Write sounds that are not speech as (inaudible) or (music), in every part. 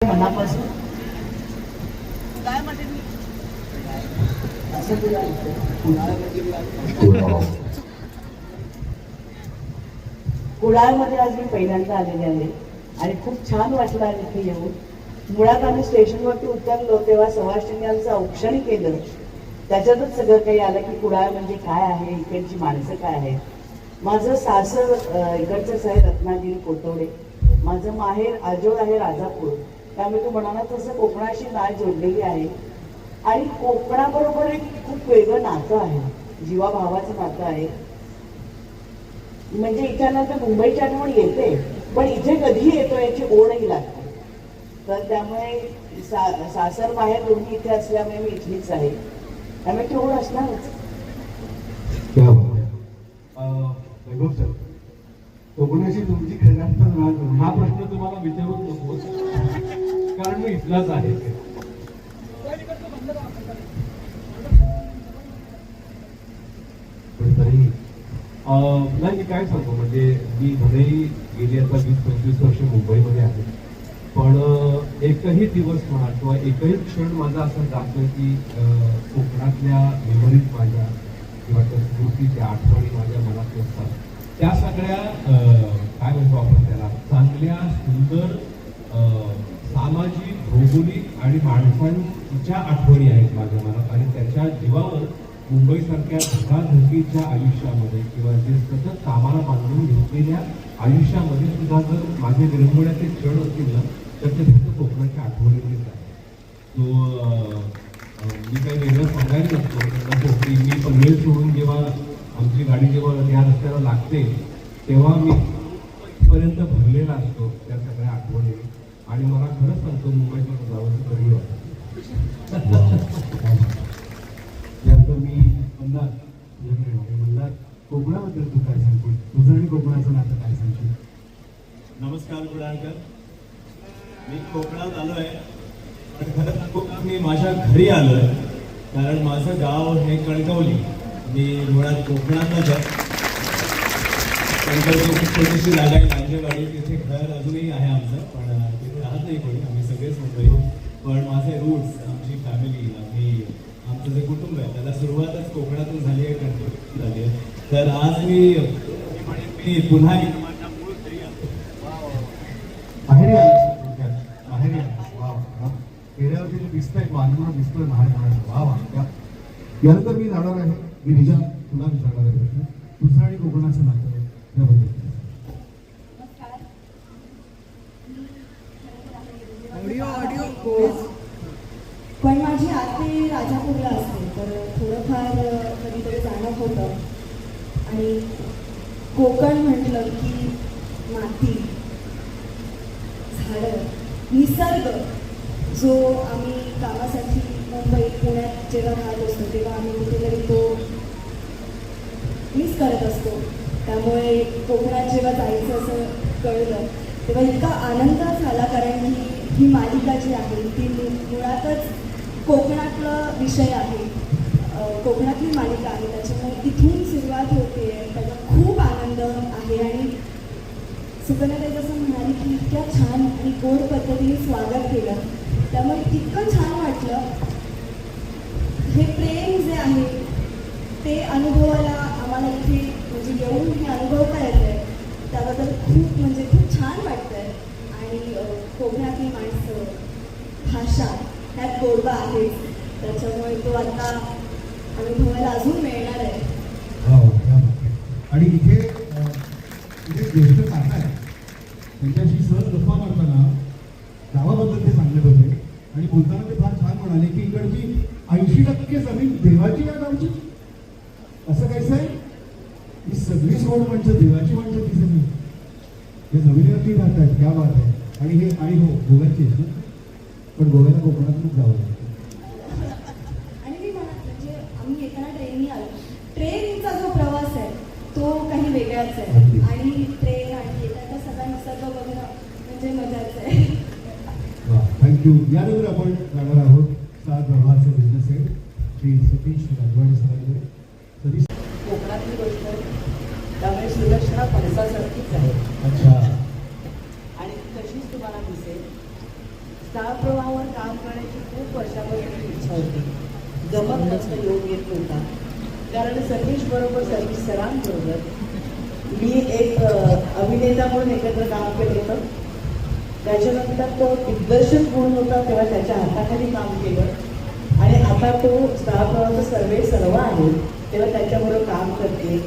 मनापासून. कुडाळमध्ये आज मी पहिल्यांदा आलेले आहे आणि खूप छान वाटलं इथे येऊन. मुळात आम्ही स्टेशनवरती उतरलो तेव्हा सवाष्टीने आमचं औक्षण केलं. त्याच्यातच सगळं काही आलं की कुडाळ म्हणजे काय आहे इकडची माणसं काय आहेत. माझं सासर अं, इकडचंच आहे रत्नागिरी कोटवडे माझं माहेर आजोळ आहे राजापूर. त्यामुळे तू म्हणाला तसं कोकणाशी नाळ जोडलेली आहे. आणि कोकणाबरोबर एक खूप वेगळं नातं आहे. जीवाभावाचं नातं आहे. म्हणजे इच्यानंतर मुंबईची आठवण येते पण इथे कधी येतो याची ओढही लागते. तर त्यामुळे सा सासर बाहेर दोन्ही इथे असल्यामुळे मी इथलीच आहे. त्यामुळे ती ओढ असणारच. कोकणाशी तुमची खऱ्या हा प्रश्न तुम्हाला विचारूच नको कारण मी इथलाच आहे. पण तरी नाही मी काय सांगतो म्हणजे मी भलेही गेली आता वीस पंचवीस वर्ष मुंबईमध्ये आहे. पण एकही दिवस म्हणा किंवा एकही क्षण माझा असा जात नाही की अं, कोकणातल्या मेमरीज माझ्या किंवा त्या स्मृतीच्या आठवणी माझ्या मनात असतात त्या सगळ्या काय म्हणतो आपण त्याला? चांगल्या सुंदर अं, सामाजिक भौगोलिक आणि माणसांच्या आठवणी आहेत माझ्या मनात. आणि त्याच्या जीवावर मुंबईसारख्या धकाधकीच्या आयुष्यामध्ये किंवा जे सतत कामाला बांधून घेतलेल्या आयुष्यामध्ये सुद्धा जर माझे विरंगुळ्याचे क्षण असतील ना तर ते फक्त कोकणाच्या आठवणीतलेच आहे तो मी काही वेगळं सांगायला नसतो त्यांना शेवटी मी पनवेल सोडून जेव्हा आमची गाडी जेव्हा या रस्त्याला लागते तेव्हा मी पर्यंत भरलेला असतो त्या सगळ्या आठवणी. आणि मला खरंच सांगतो मुंबईत जावं कधी वाटतं मी आहे. मंदार कोकणाबद्दल तू काय सांगशील? तुझं आणि कोकणाचं नातं काय सांगशील? नमस्कार कुडाळकर मी कोकणात आलो आहे पण खरं सांगू का मी माझ्या घरी आलो आहे कारण माझं गाव हे कणकवली. मी मुळात कोकणातच आहे. छोटीशी जागा आहे तिथे घर अजूनही आहे आमचं पण तिथे राहत नाही कोणी. आम्ही सगळेच मुंबई. पण माझे रूट्स आमची फॅमिली आम्ही आमचं जे कुटुंब आहे त्याला सुरुवातच कोकणातून झाली आहे कणकवली झाली आहे. तर आज मी मी पुन्हा वा वा दिसतंय वातावरण दिसतोय बाहेर वा वा यानंतर मी जाणार आहे. मी रिजा तुला विचारणार आहे प्रश्न तुझं आणि कोकणाचं नातं त्याबद्दल पण माझी आते राजापूरला असते तर थोडंफार अ, कधीतरी जाणं होतं आणि कोकण म्हटलं की माती झाडं निसर्ग जो आम्ही कामासाठी मुंबई पुण्यात जेव्हा राहत असतो तेव्हा आम्ही कुठेतरी तो मिस करत असतो. त्यामुळे कोकणात जेव्हा जायचं असं कळलं तेव्हा इतका आनंद झाला कारण की ही मालिका जी आहे ती मुळातच कोकणातला विषय आहे. कोकणातली मालिका आहे त्याच्यामुळे तिथून सुरुवात होते त्याचा खूप आनंद आहे आणि सुकन्या जसं म्हणाली की इतक्या छान आणि गोड पद्धतीने स्वागत केलं त्यामुळे इतकं छान वाटलं. हे प्रेम जे आहे ते अनुभवाला आम्हाला इथे म्हणजे येऊन हे अनुभवता येत आहे त्याबद्दल खूप म्हणजे खूप छान वाटतंय. आणि कोकणातली माणसं भाषा ह्यात गोडवा आहे. त्याच्यामुळे तो आता अनुभवायला अजून मिळणार आहे. हो, हो. आणि इथे इथे ज्येष्ठ काका आहे. त्यांच्याशी सहज गप्पा मारताना गावाबद्दल ते सांगत होते आणि बोलताना ते फार छान म्हणाले की इकडची ऐंशी टक्के जमीन देवाची या गावची असं काहीच आहे ही सगळी सोड म्हणजे देवाची म्हणजे ती जमीन हे जमिनीवरती राहतात क्या बात आहे आणि हे आणि हो गोव्याची पण गोव्याला कोकणातूनच जावं लागतं. आणि मी म्हणत म्हणजे आम्ही येताना ट्रेननी आलो. ट्रेनचा जो प्रवास आहे तो काही वेगळाच. आहे. आणि ट्रेन आणि येताना सगळा निसर्ग बघणं म्हणजे मजाच आहे. थँक्यू यानंतर आपण जाणार आहोत स्टार प्रभाचे बिझनेस हेड श्री सतीश राजवाडे सरांकडे. सतीश. कोकणातली गोष्ट त्यामुळे सुलक्षणा फणसासारखीच आहे. अच्छा. आणि ती तशीच तुम्हाला दिसेल स्टार प्रवाहावर काम करण्याची खूप वर्षापासून इच्छा होती. जमत नसतं योग येत नव्हता. कारण सतीश बरोबर सतीश सरांबरोबर मी एक अभिनेता म्हणून एकत्र काम केलं होतं. त्याच्यानंतर तो दिग्दर्शक म्हणून होता तेव्हा त्याच्या हाताखाली काम केलं. आणि आता तो स्टार प्रवाहाचा सर्वे सर्व आहे तेव्हा त्याच्याबरोबर काम करते.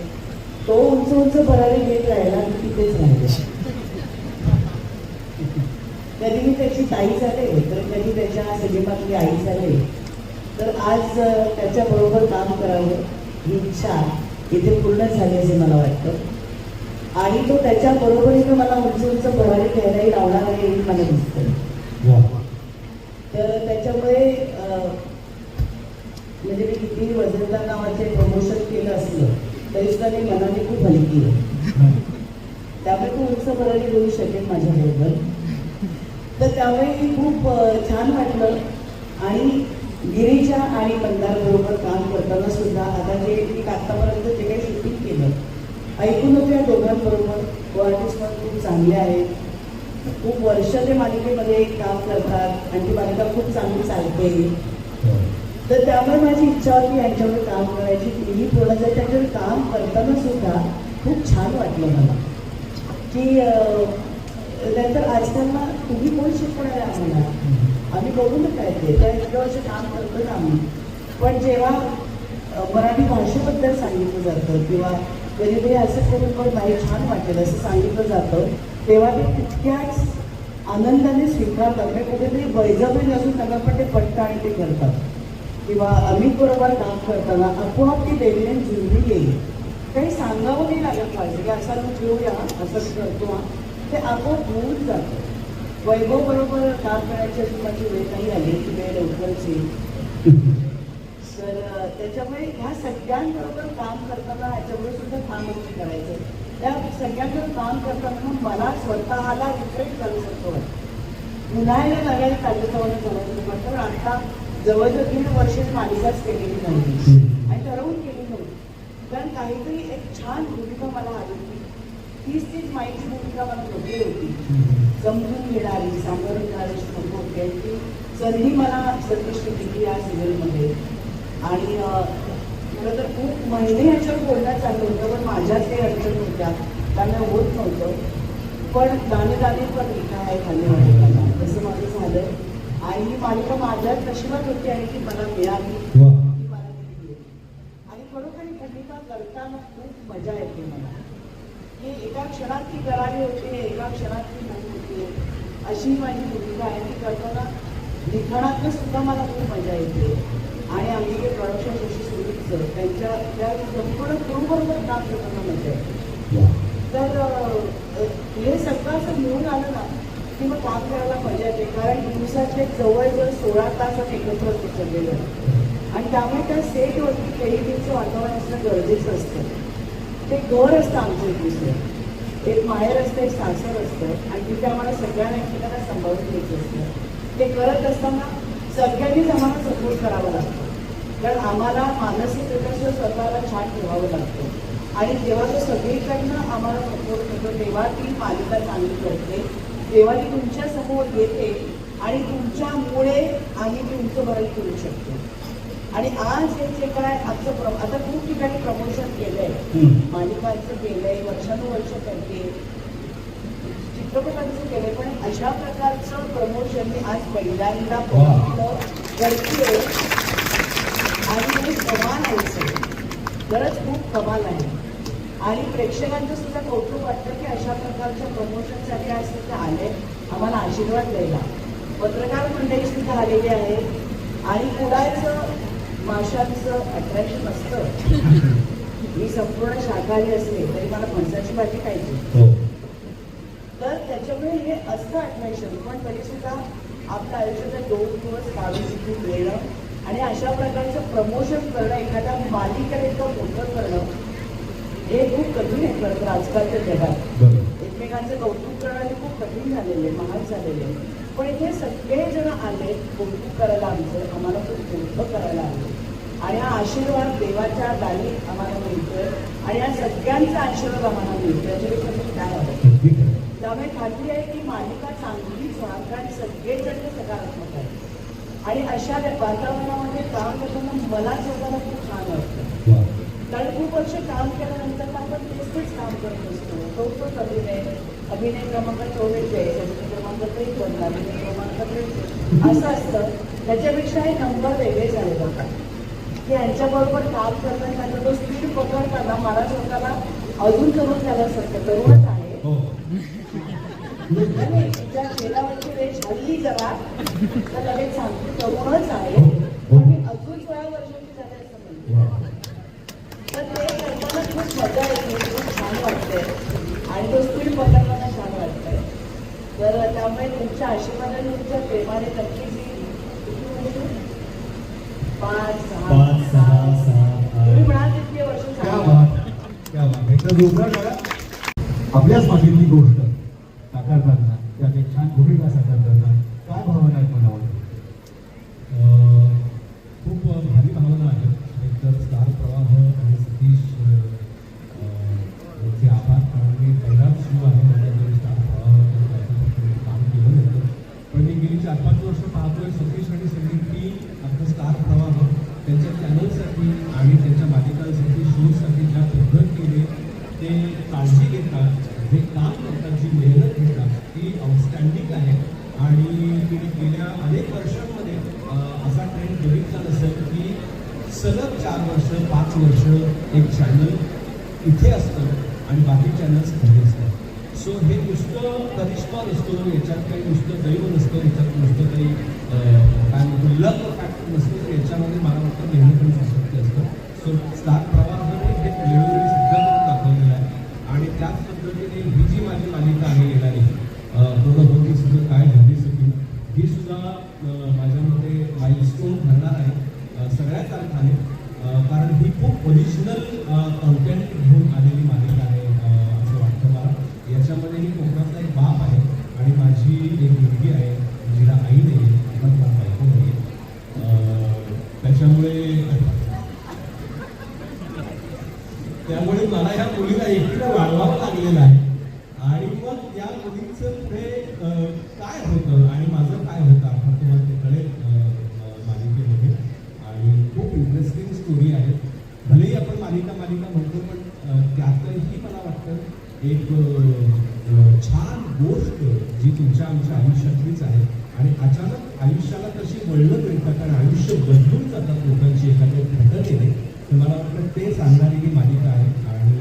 तो उंच उंच भरारी घेत राहिला आणि तिथेच राहिले. कधी मी त्याची ताई झाले तर कधी त्याच्या सिनेमातली आई झाले. तर आज त्याच्याबरोबर काम करावं ही इच्छा इथे पूर्ण झाली असे मला वाटतं. आणि तो त्याच्या बरोबरीने मला उंच उंच भरारी घ्यायलाही लावणार आहे हे मला दिसतं तर त्याच्यामुळे म्हणजे मी किती वजनदार नावाचे प्रमोशन केलं असलं तरी सुद्धा मी मनाने खूप हलकी आहे. त्यामुळे तो उंच भरारी देऊ शकेल माझ्याबरोबर. तर त्यामुळे खूप छान वाटलं. आणि गिरीजा आणि मंदार बरोबर काम करताना सुद्धा आता जे मी आत्तापर्यंत जे काही शूटिंग केलं ऐकून होते या दोघांबरोबर. क्वालिटीज पण खूप चांगले आहेत. खूप वर्ष ते मालिकेमध्ये काम करतात. आणि ती मालिका खूप चांगली चालते. तर त्यामुळे माझी इच्छा होती यांच्यावर काम करायची. मीही जर त्यांच्यावर काम करताना सुद्धा खूप छान वाटलं मला. की अं, नंतर आजकाल तुम्ही कोण शिकवणार आम्हाला आम्ही बघू नका काय त्या इतक्या वर्ष काम करतो ना आम्ही. पण जेव्हा मराठी भाषेबद्दल सांगितलं जातं किंवा कधीतरी असं करून पण नाही छान वाटेल असं सांगितलं जातं तेव्हा ते तितक्याच आनंदाने स्वीकारतात. म्हणजे कुठेतरी बळजबरी नसून त्यांना पण ते पटतं आणि ते करतात. किंवा अमित बरोबर काम करताना आपोआप ती देवीने जुळली येईल काही सांगावं नाही लागत पाहिजे की असा तू घेऊया असंच करतो हा. ते आपोआप होऊन जातं. वैभव बरोबर काम करायची अशी माझी वेळ नाही आली की वेळ लवकरची तर अ, त्याच्यामुळे ह्या सगळ्यांबरोबर काम करताना ह्याच्यामुळे सुद्धा काम गोष्टी करायचं. त्या सगळ्यांबरोबर काम करताना मला स्वतःला रिफ्रेश करू शकतो पुन्हा एकदा नव्याने तालुक्यावर जवळ वाटतं पण आता जवळजवळ दीड वर्ष मालिकाच केलेली नव्हती आणि ठरवून केली नव्हती कारण काहीतरी एक छान भूमिका मला हवी होती. तीच तीच माहिती भूमिका मला नको होती. समजून घेणारी सामोरं घेणारी नको होती संधी मला संतुष्ट दिली या सिरियलमध्ये आणि खरं तर खूप महिने याच्यावर बोलण्यात चाललं होतं पण माझ्याच काही अडचण होत्या त्यामुळे होत नव्हतं. पण दाणे दाणे पण लिखा आहे खाल्ले मालिकाला तसं माझं झालं आणि ही मालिका माझ्याच नशिबात होती आहे की मला मिळाली वा ती मला दिली गेली. आणि खरोखर ही भूमिका करताना खूप मजा येते मला की एका क्षणात ती करावी होते एका क्षणात ती होत होती अशी माझी भूमिका आहे ती करताना लिखाणातनं सुद्धा मला खूप मजा येते आणि आम्ही जे प्रोडक्शन जशी सुरूचं त्यांच्या त्या संपूर्ण क्रूबरोबर काम करताना मजा येते तर हे सगळं असं मिळून आलं ना की मग काम करायला मजा येते कारण दिवसाचे जवळजवळ सोळा तास एकत्र चाललेलं आहे आणि त्यामुळे त्या सेटवरती खेळीचं वातावरण असणं गरजेचं असतं ते घर असतं आमचं एक दुसरं एक माहेर असतं एक सासर असतं आणि तिथे आम्हाला सगळ्यांना एकमेकांना सांभाळून घ्यायचं असतं. ते करत असताना सगळ्यांनीच आम्हाला सपोर्ट करावा लागतो. कारण आम्हाला मानसिकरित्या सुद्धा स्वतःला छान ठेवावं लागतं. आणि जेव्हा तो सगळीकडनं आम्हाला सपोर्ट करतो तेव्हा ती मालिका चांगली करते. तेव्हा ती तुमच्यासमोर येते आणि तुमच्यामुळे आम्ही तुमचं उंच करू शकतो. आणि आज हे जे काय आमचं प्र आता खूप ठिकाणी प्रमोशन केलंय. मालिकांचं केलंय वर्षानुवर्ष करते चित्रपटांचं केलंय पण अशा प्रकारचं प्रमोशन मी आज पहिल्यांदा करते आणि हे कमाल आहे खरंच खूप कमाल आहे. आणि प्रेक्षकांचं सुद्धा कौतुक वाटतं की अशा प्रकारच्या प्रमोशनसाठी आज तिथे आले. आम्हाला आशीर्वाद द्यायला. पत्रकार मंडळी सुद्धा आलेली आहे. आणि कुडाळचं माशांचं अट्रॅक्शन असतं. (laughs) मी संपूर्ण शाकाहारी असले तरी मला फणसाची भाजी खायची. हो. तर त्याच्यामुळे हे असतं अट्रॅक्शन पण तरी सुद्धा आपल्या आयुष्यात दोन दिवस काढून तिथून येणं आणि अशा प्रकारचं प्रमोशन करणं एखाद्या इतकं मोठं करणं हे खूप कठीण आहे खरं तर आजकालच्या जगात. एकमेकांचं कौतुक करणं हे खूप कठीण झालेलं आहे महाग झालेलं आहे. पण इथे सगळेजण आले कौतुक करायला आमचं आम्हाला खूप मोठं करायला आलं. आणि हा आशीर्वाद देवाच्या दारी आम्हाला मिळतोय. आणि या सगळ्यांचा आशीर्वाद आम्हाला मिळतोय. याच्यापेक्षा काय आहे? त्यामुळे खात्री आहे की मालिका चांगलीच होणार कारण सगळेच जण ते सकारात्मक आहे आणि अशा वातावरणामध्ये काम करताना मला स्वतःला खूप छान वाटतं. कारण खूप वर्ष काम केल्यानंतर आपण तेच तेच काम करत असतो. तो तोच अभिनय अभिनय क्रमांक चोवीस अभिनय क्रमांक तेच बनला अभिनय क्रमांक त्रेचाळीस असं असतं त्याच्यापेक्षा हे नंबर वेगळे झाले बघा. की यांच्याबरोबर काम करताना तो स्पीड पकडताना मला स्वतःला अजून तरुण झाल्यासारखं तरुणच आहे. हो. तिच्या चेहऱ्यावरची रेष हल्ली जरा तर लगेच सांगते तरुणच आहे पण मी अजून सोळा वर्षाची झाले असं म्हणते वा. तर ते करताना खूप मजा येते खूप छान वाटते आणि तो स्पीड पकडताना छान वाटतंय तर त्यामुळे तुमच्या आशीर्वादाने तुमच्या प्रेमाने नक्कीच? पाच सहा तुम्ही म्हणाल तितके वर्ष आपल्याच मागीतली गोष्ट. काळजी घेतात जे काम करतात जी मेहनत घेतात ती आउटस्टँडिंग आहे. आणि मी गेल्या अनेक वर्षांमध्ये असा ट्रेंड बघितला नसेल की सलग चार वर्ष पाच वर्ष एक चॅनल इथे असतं आणि बाकी चॅनल्स घरी असतात. सो हे नुसतं करिश्मा नसतो याच्यात काही नुसतं दैव नसतं याच्यात नुसतं काही काय म्हणतो लक फॅक्टर नसतं तर याच्यामध्ये मला वाटतं मेहनत आणि सातत्य असतं सो स्टार प्रवाहाने हे वेळोवेळी सिद्ध करून दाखवलेलं आहे आणि त्याच पद्धतीने ही जी माझी मालिका आहे येणारी होती सुद्धा काय झाली सकी ही सुद्धा अं, माझ्यामध्ये माइलस्टोन ठरणार आहे अं, सगळ्याच अर्थाने अं, कारण ही खूप ओरिजिनल कंटेंट घेऊन आलेली मालिका आहे अं, असं वाटतं मला याच्यामध्ये मी कोकणातला एक बाप आहे आणि माझी एक मुलगी आहे जिला आई नाही आहे तिला मला बायको नाही आहे त्याच्यामुळे त्यामुळे मला ह्या मुलीला एकटीला वाढवावं लागलेलं आहे. आणि मग या मुलीचं पुढे काय होतं आणि माझं काय होतं आपण तुम्हाला ते कळेल मालिकेमध्ये. आणि खूप इंटरेस्टिंग स्टोरी आहे. भलेही आपण मालिका मालिका म्हणतो पण त्यातही मला वाटतं एक छान गोष्ट जी तुमच्या आमच्या आयुष्यातलीच आहे. आणि अचानक आयुष्याला तशी वळणं मिळतात आणि आयुष्य बदलून जातात लोकांची एखाद्या घटनेने. तर मला वाटतं ते सांगणारी ही मालिका आहे. आणि